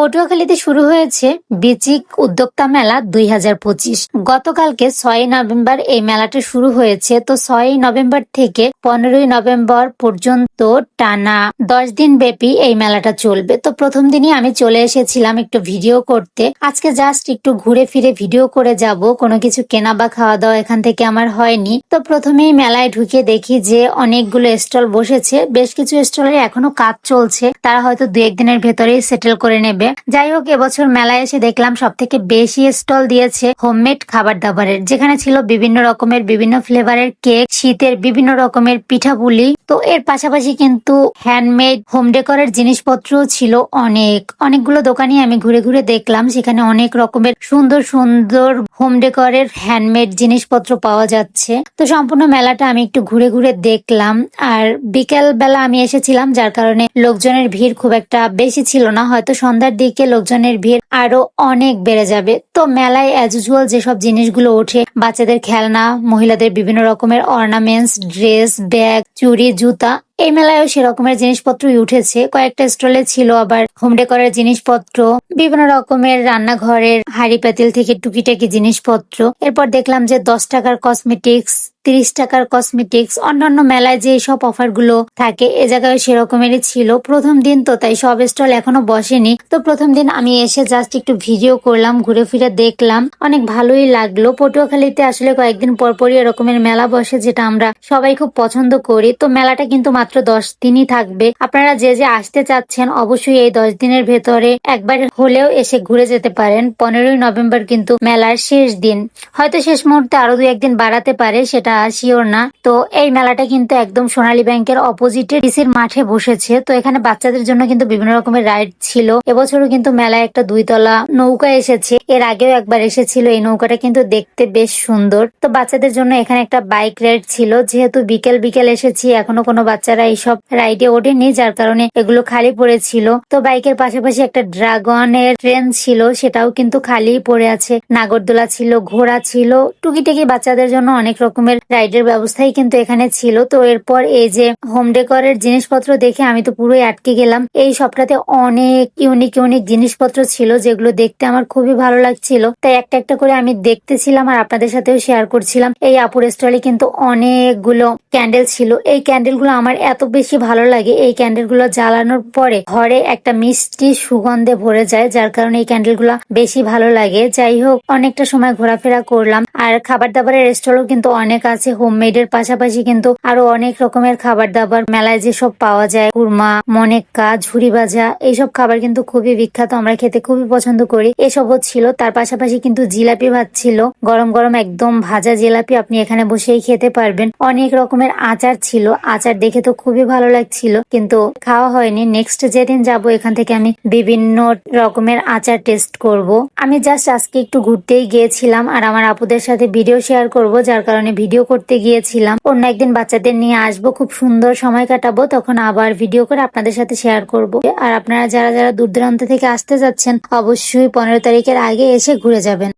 পটুয়াখালীতে শুরু হয়েছে বিচিক উদ্যোক্তা মেলা দুই হাজার পঁচিশ। গতকালকে ছয়ই নভেম্বর এই মেলাটা শুরু হয়েছে। তো ছয়ই নভেম্বর থেকে পনেরোই নভেম্বর পর্যন্ত টানা দশ দিন ব্যাপী এই মেলাটা চলবে। তো প্রথম দিনই আমি চলে এসেছিলাম একটু ভিডিও করতে। আজকে জাস্ট একটু ঘুরে ফিরে ভিডিও করে যাব। কোনো কিছু কেনা বা খাওয়া দাওয়া এখান থেকে আমার হয়নি। তো প্রথমেই মেলায় ঢুকে দেখি যে অনেকগুলো স্টল বসেছে। বেশ কিছু স্টলের এখনও কাজ চলছে। তারা হয়তো দু একদিনের ভেতরেই সেটেল করে নেবে। যাই হোক, এবছর মেলায় এসে দেখলাম সব থেকে বেশি স্টল দিয়েছে হোমমেড খাবার দাবারের। যেখানে ছিল বিভিন্ন রকমের, বিভিন্ন ফ্লেভারের কেক, শীতের বিভিন্ন রকমের পিঠাপুলি। তো এর পাশাপাশি কিন্তু হ্যান্ডমেড হোম ডেকোরের জিনিসপত্র ছিল অনেক। অনেকগুলো দোকানই আমি ঘুরে ঘুরে দেখলাম, সেখানে অনেক রকমের সুন্দর সুন্দর হোম ডেকোরের হ্যান্ডমেড জিনিসপত্র পাওয়া যাচ্ছে। তো সম্পূর্ণ মেলাটা আমি একটু ঘুরে ঘুরে দেখলাম, আর বিকেল বেলা আমি এসেছিলাম, যার কারণে লোকজনের ভিড় খুব একটা বেশি ছিল না। হয়তো সন্ধ্যার দিকে লোকজনের ভিড় আরও অনেক বেড়ে যাবে। তো মেলায় অ্যাজ ইউজুয়াল যেসব জিনিসগুলো ওঠে, বাচ্চাদের খেলনা, মহিলাদের বিভিন্ন রকমের অর্নামেন্টস ড্রেস ব্যাগ চুড়ি, জুতা এই মেলায়ও সেরকমের জিনিসপত্রই উঠেছে। কয়েকটা স্টলে ছিল আবার হোম ডেকোরের জিনিসপত্র, বিভিন্ন রকমের রান্নাঘরের হাড়ি পাতিল থেকে টুকিটাকি জিনিসপত্র। এরপর দেখলাম যে দশ টাকার কসমেটিক্স, তিরিশ টাকার কসমেটিক্স, অন্যান্য মেলায় যে সব অফারগুলো থাকে, এ জায়গায় সেরকমেরই ছিল। প্রথম দিন তো, তাই সব স্টল এখনও বসেনি। তো প্রথম দিন আমি এসে জাস্ট একটু ভিডিও করলাম, ঘুরে ফিরে দেখলাম। অনেক ভালোই লাগল। পটুয়াখালীতে আসলে কয়েকদিন পর পরই এরকমের মেলা বসে, যেটা আমরা সবাই খুব পছন্দ করি। তো মেলাটা কিন্তু মাত্র দশ দিনই থাকবে। আপনারা যে যে আসতে চাচ্ছেন, অবশ্যই এই দশ দিনের ভেতরে একবার হলেও এসে ঘুরে যেতে পারেন। পনেরোই নভেম্বর কিন্তু মেলার শেষ দিন। হয়তো শেষ মুহূর্তে আরও দু একদিন বাড়াতে পারে, সেটা শিওর না। তো এই মেলাটা কিন্তু একদম সোনালী ব্যাংকের অপোজিটে ডিসির মাঠে বসেছে। তো এখানে বাচ্চাদের জন্য কিন্তু বিভিন্ন রকমের রাইড ছিল। এবছরও কিন্তু মেলায় একটা দুইতলা নৌকা এসেছে। এর আগেও একবার এসেছিল। এই নৌকাটা কিন্তু দেখতে বেশ সুন্দর। তো বাচ্চাদের জন্য এখানে একটা বাইক রাইড ছিল। যেহেতু বিকেল বিকেল এসেছি, এখনও কোনো বাচ্চারা এইসব রাইডে ওঠেনি, যার কারণে এগুলো খালি পড়েছিল। তো বাইকের পাশাপাশি একটা ড্রাগনের ট্রেন ছিল, সেটাও কিন্তু খালি পড়ে আছে। নাগরদোলা ছিল, ঘোড়া ছিল, টুকিটাকি বাচ্চাদের জন্য অনেক রকমের রাইডের ব্যবস্থাই কিন্তু এখানে ছিল। তো এরপর এই যে হোম ডেকোরের জিনিসপত্র দেখে আমি তো পুরোই আটকে গেলাম। এই সবটাতে অনেক ইউনিক ইউনিক জিনিসপত্র ছিল, যেগুলো দেখতে আমার খুবই ভালো লাগছিল। তাই একটা একটা করে আমি দেখতেছিলাম আর আপনাদের সাথেও শেয়ার করছিলাম। এই আপুর স্টলে কিন্তু অনেকগুলো ক্যান্ডেল ছিল। এই ক্যান্ডেলগুলো আমার এত বেশি ভালো লাগে এই ক্যান্ডেলগুলো জ্বালানোর পরে ঘরে একটা মিষ্টি সুগন্ধে ভরে যায়, যার কারণে এই ক্যান্ডেলগুলো বেশি ভালো লাগে। যাই হোক, অনেকটা সময় ঘোরাফেরা করলাম। আর খাবার দাবারের স্টলও কিন্তু অনেক আছে। হোমমেড এর পাশাপাশি কিন্তু আরও অনেক রকমের খাবার দাবার মেলায় যেসব পাওয়া যায়, কুরমা, মনেক্কা, ঝুরি ভাজা, এইসব খাবার কিন্তু খুবই বিখ্যাত। আমরা খেতে খুবই পছন্দ করি। এসবও ছিল। তার পাশাপাশি কিন্তু জিলাপি ভাত ছিল। গরম গরম একদম ভাজা জিলাপি আপনি এখানে বসেই খেতে পারবেন। অনেক রকমের আচার ছিল। আচার দেখে তো খুবই ভালো লাগছিল, কিন্তু খাওয়া হয়নি। নেক্সট যেদিন যাব, এখান থেকে আমি বিভিন্ন রকমের আচার টেস্ট করব। আমি জাস্ট আজকে একটু ঘুরতেই গিয়েছিলাম আর আমার আপুদের সাথে ভিডিও শেয়ার করব, যার কারণে ভিডিও করতে গিয়েছিলাম। অন্য একদিন বাচ্চাদের নিয়ে আসব, খুব সুন্দর সময় কাটাবো, তখন আবার ভিডিও করে আপনাদের সাথে শেয়ার করব। আর আপনারা যারা যারা দূর দূরান্ত থেকে আসতে যাচ্ছেন, অবশ্যই পনেরো তারিখের আগে এসে ঘুরে যাবেন।